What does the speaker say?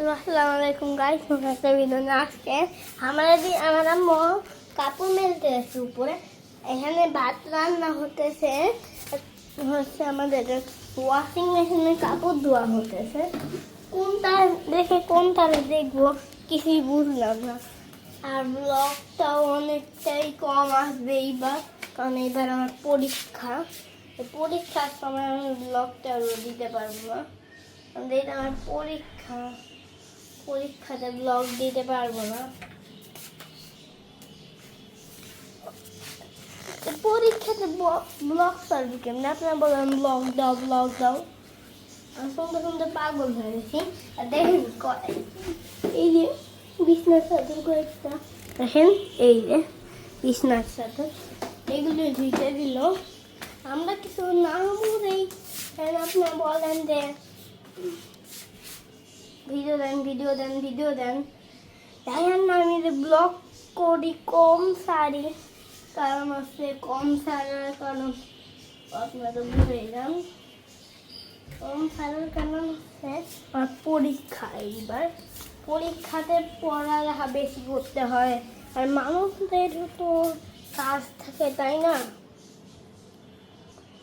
Hello আসসালামু আলাইকুম guys video নিয়ে আজকে আমরা দি আমার আম্মু কাপড় মেলতে এসেছে উপরে। এখানে ভাত রান্না হতেছে। হচ্ছে আমাদের ওয়াশিং মেশিনে কাপড় ধোয়া হতেছে। কোনটা দেখে কোনটা দেখব কিছুই বুঝলাম না। আর ব্লগটাও অনেকটাই কম আসবে এইবার, কারণ এইবার আমার পরীক্ষা। পরীক্ষার সময় আমি ব্লগটা দিতে পারব না। কারণ আমার পরীক্ষা। পরীক্ষাতে ব্লগ দিতে পারব না। পরীক্ষাতে ব্লগ পারব কেমন? আপনারা বলেন ব্লগ দাও ব্লগ দাও। আমি শুনতে শুনতে পাগল হয়ে গেছি। আর দেখেন এই যে বিছনার সাথে কয়েকটা দেখেন এই যে বিছনার সাথে এগুলো ধুইতে দিল। আমরা কিছু না বলেই আপনার বলেন যে ভিডিও দেন ভিডিও দেন ভিডিও দেন। তাই না, আমি যে ব্লগ করি কম সারি। কারণ হচ্ছে কম সারার কারণ, আপনারা বুঝে যান। কম সারার কারণ হচ্ছে আমার পরীক্ষা এইবার। পরীক্ষাতে পড়ালেখা বেশি করতে হয়। আর মানুষদের তো কাজ থাকে, তাই না?